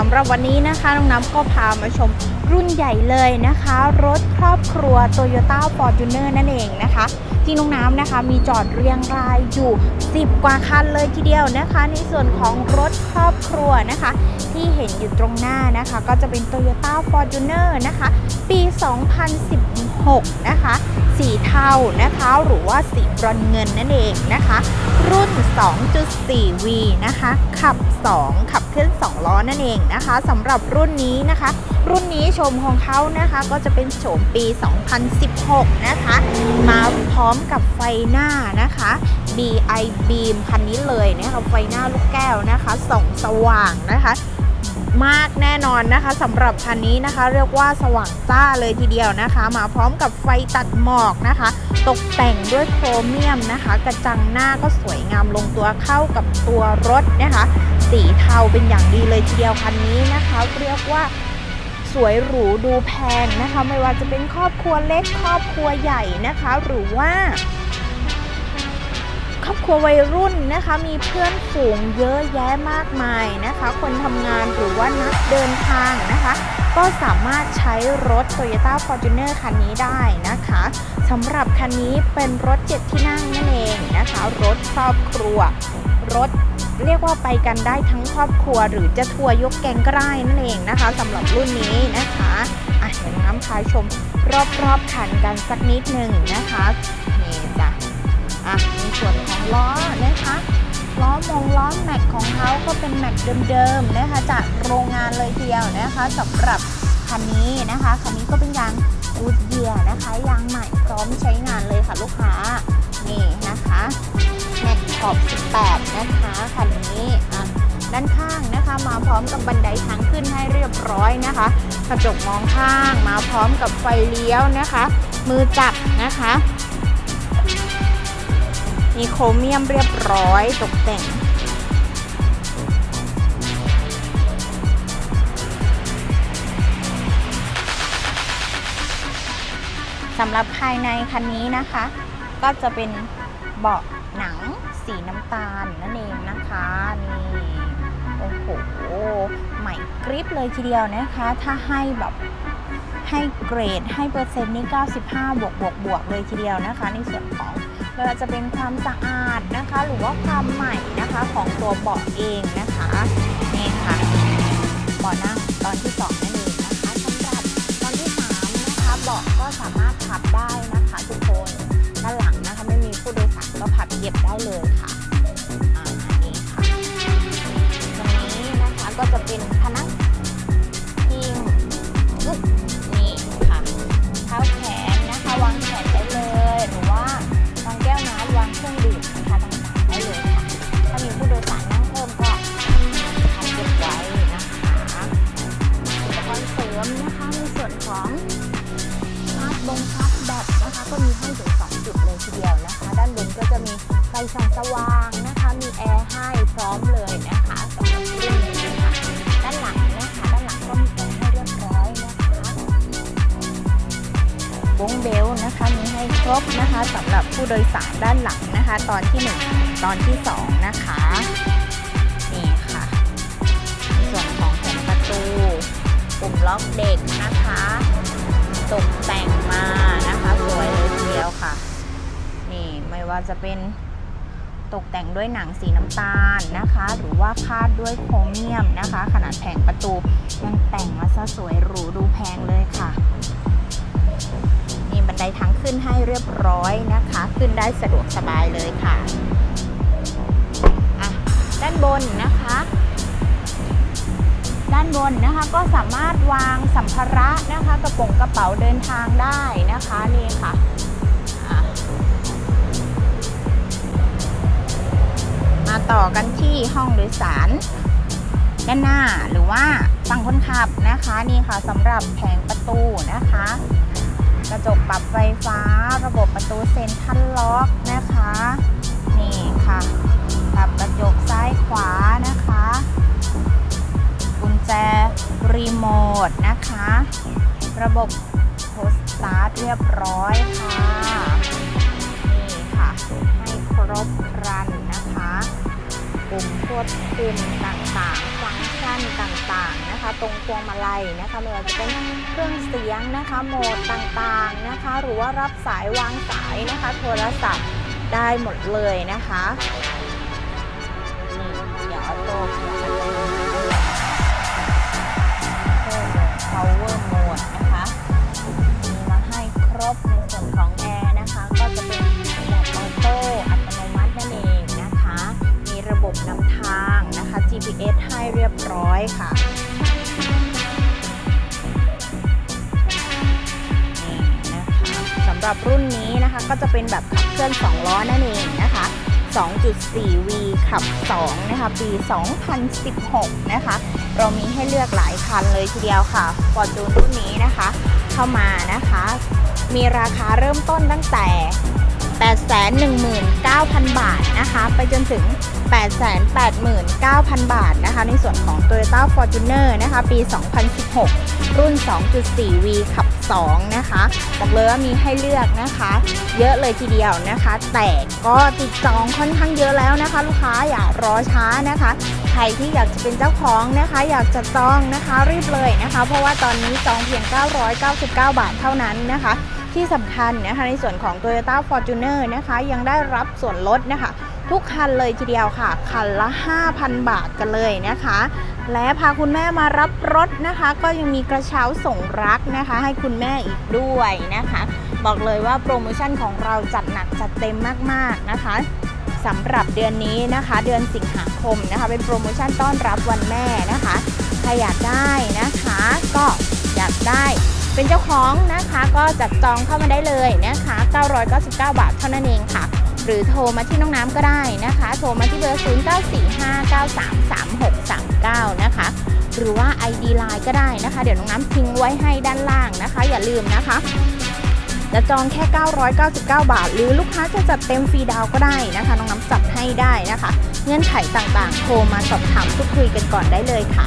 สำหรับวันนี้นะคะน้องน้ำก็พามาชมรุ่นใหญ่เลยนะคะ รถครอบครัว Toyota Fortuner นั่นเองนะคะ ที่น้องน้ำนะคะมีจอดเรียงรายอยู่ 10 กว่าคันเลยทีเดียวนะคะ ในส่วนของรถครอบครัวนะคะ ที่เห็นอยู่ตรงหน้านะคะ ก็จะเป็น Toyota Fortuner นะคะ ปี 2016 นะคะ สีเทานะคะ หรือว่าสีบรอนเงินนั่นเองนะคะ รุ่น 2.4V นะคะ ขับ 2 ขับเคลื่อน2ล้อนั่นเองนะคะสำหรับรุ่นนี้นะคะ รุ่นนี้ชมของเขานะคะก็จะเป็นโฉมปี 2016 นะคะ มาพร้อมกับไฟหน้านะคะ BI Beam คันนี้เลยนะคะไฟหน้าลูกแก้วนะคะส่องสว่างนะคะ มากแน่นอนนะคะสำหรับคันนี้นะคะ เรียกว่าสว่างจ้าเลยทีเดียวนะคะ มาพร้อมกับไฟตัดหมอกนะคะ ตกแต่งด้วยโครเมียมนะคะ กระจังหน้าก็สวยงามลงตัวเข้ากับตัวรถนะคะ สีเทาเป็นอย่างดีเลยทีเดียวคันนี้นะคะ เรียกว่าสวยหรูดูแพงนะคะ ไม่ว่าจะเป็นครอบครัวเล็กครอบครัวใหญ่นะคะ หรือว่า รอบครัววัยรุ่นนะคะ มีเพื่อนฝูงเยอะแยะมากมายนะคะ คนทำงานหรือว่านักเดินทางนะคะ ก็สามารถใช้รถ Toyota Fortuner คันนี้ได้นะคะสำหรับคันนี้เป็นรถ7ที่นั่งนั่นเองนะคะ รถครอบครัว รถเรียกว่าไปกันได้ทั้งครอบครัวหรือจะทัวร์ยกแกงก็ได้นั่นเองนะคะสำหรับรุ่นนี้นะคะอะเดี๋ยวน้ำพาชมรอบๆคันกันสักนิดหนึ่งนะคะนี่จ้ะ อะในส่วนของล้อนะคะล้อมงล้อแม็กของเขาก็เป็นแม็กเดิมๆนะคะจากโรงงานเลยเดียวนะคะสำหรับคันนี้นะคะคันนี้ก็เป็นยางอูดเยียนะคะยางใหม่พร้อมใช้งานเลยค่ะลูกค้านี่นะคะแม็กขอบ 18 นะคะคันนี้อะด้านข้างนะคะมาพร้อมกับบันไดทางขึ้นให้เรียบร้อยนะคะ กระจกมองข้างมาพร้อมกับไฟเลี้ยวนะคะ มือจับนะคะ มีโครเมียมเรียบร้อยตกแต่ง สำหรับภายในคันนี้นะคะ ก็จะเป็นเบาะหนังสีน้ำตาลนั่นเองนะคะนี่โอ้โหใหม่กริปเลยทีเดียวนะคะ ถ้าให้แบบให้เกรดให้เปอร์เซ็นต์นี่ 95 บวกบวกบวกเลยทีเดียวนะคะ ในส่วนของ ไม่ว่าจะเป็นความสะอาดนะคะ หรือว่าความใหม่นะคะของตัวเบาะเองนะคะนี่ค่ะเบาะนั่งตอนที่สองนั่นเองนะคะสำหรับตอนที่สามนะคะเบาะก็สามารถพับได้นะคะทุกคนด้านหลังนะคะไม่มีผู้โดยสารก็พับเก็บได้เลยค่ะอ่านนี้ค่ะตรงนี้นะคะก็จะเป็นพนัก ของชาร์จบงชาร์จแบตนะคะก็มีให้ถึงสองจุดเลยทีเดียวนะคะ ด้านบนก็จะมีไฟส่องสว่างนะคะ มีแอร์ให้พร้อมเลยนะคะสำหรับรุ่นนี้ค่ะด้านหลังนะคะด้านหลังก็มีแอร์ให้เรียบร้อยนะคะวงเบลต์นะคะมีให้ครบนะคะสำหรับผู้โดยสารด้านหลังนะคะ ตอนที่ 1 ตอนที่ 2 นะคะนี่ค่ะส่วนของแผงประตู ปุ่มล็อกเด็กนะคะ ตกแต่งมานะคะสวยเลยทีเดียวค่ะ นี่ไม่ว่าจะเป็นตกแต่งด้วยหนังสีน้ำตาลนะคะ หรือว่าคาดด้วยโครเมียมนะคะ ขนาดแผงประตูยังแต่งมาซะสวยหรูดูแพงเลยค่ะนี่บันไดทางขึ้นให้เรียบร้อยนะคะ ขึ้นได้สะดวกสบายเลยค่ะอะด้านบนนะคะ ด้านบนนะคะก็สามารถวางสัมภาระนะคะกระโปรงกระเป๋าเดินทางได้นะคะนี่ค่ะอะมาต่อกันที่ห้องโดยสารด้านหน้าหรือว่าฝั่งคนขับนะคะนี่ค่ะสำหรับแผงประตูนะคะ กระจกปรับไฟฟ้า ระบบประตูเซ็นทรัลล็อกนะคะ นี่ค่ะปรับกระจกซ้ายขวานะคะ ระบบโพสต์สตาร์ทเรียบร้อยค่ะ นี่ค่ะ ให้ครบครันนะคะปุ่มควบคุมต่างๆ ฟังก์ชันต่างๆนะคะ ตรงพวงมาลัยนะคะไม่ว่าจะเป็นเครื่องเสียงนะคะ โหมดต่างๆนะคะ หรือว่ารับสายวางสายนะคะ โทรศัพท์ได้หมดเลยนะคะ นี่เดี๋ยวออโต้เบในส่วนของแอร์นะคะ ก็จะเป็นโหมดออโต้อัตโนมัตินั่นเองนะคะ มีระบบนำทางนะคะ GPS ให้เรียบร้อยค่ะนี่นะคะสำหรับรุ่นนี้นะคะก็จะเป็นแบบขับเคลื่อน 2 ล้อนั่นเองนะคะ 2.4V ขับ 2 นะคะ ปี 2016 นะคะ เรามีให้เลือกหลายคันเลยทีเดียวค่ะฟอร์จูนรุ่นนี้นะคะ เข้ามานะคะ มีราคาเริ่มต้นตั้งแต่ 819,000 บาทนะคะ ไปจนถึง 889,000 บาทนะคะ ในส่วนของ Toyota Fortuner นะคะ ปี 2016 รุ่น 2.4V ขับ 2 นะคะ บอกเลยว่ามีให้เลือกนะคะ เยอะเลยทีเดียวนะคะ แต่ก็ติดจองค่อนข้างเยอะแล้วนะคะ ลูกค้าอย่ารอช้านะคะ ใครที่อยากจะเป็นเจ้าของนะคะ อยากจะจองนะคะรีบเลยนะคะ เพราะว่าตอนนี้จองเพียง 999 บาทเท่านั้นนะคะ ที่สำคัญนะคะในส่วนของ Toyota Fortuner นะคะ ยังได้รับส่วนลดนะคะ ทุกคันเลยทีเดียวค่ะ คันละ 5,000 บาทกันเลยนะคะ และพาคุณแม่มารับรถนะคะ ก็ยังมีกระเช้าส่งรักนะคะ ให้คุณแม่อีกด้วยนะคะ บอกเลยว่าโปรโมชั่นของเราจัดหนักจัดเต็มมากๆนะคะสำหรับเดือนนี้นะคะ เดือนสิงหาคมนะคะ เป็นโปรโมชั่นต้อนรับวันแม่นะคะใครอยากได้นะคะ ก็อยากได้เป็นเจ้าของนะคะ ก็จัดจองเข้ามาได้เลยนะคะ 999 บาทเท่านั้นเองค่ะ หรือโทรมาที่น้องน้ำก็ได้นะคะ โทรมาที่เบอร์ 0945933639 นะคะ หรือว่า ID Line ก็ได้นะคะ เดี๋ยวน้องน้ำทิ้งไว้ให้ด้านล่างนะคะ อย่าลืมนะคะจะจองแค่ 999 บาท หรือลูกค้าจะจัดเต็มฟรีดาวก็ได้นะคะ น้องน้ำจัดให้ได้นะคะ เงื่อนไขต่างๆ โทรมาสอบถามพูดคุยกันก่อนได้เลยค่ะ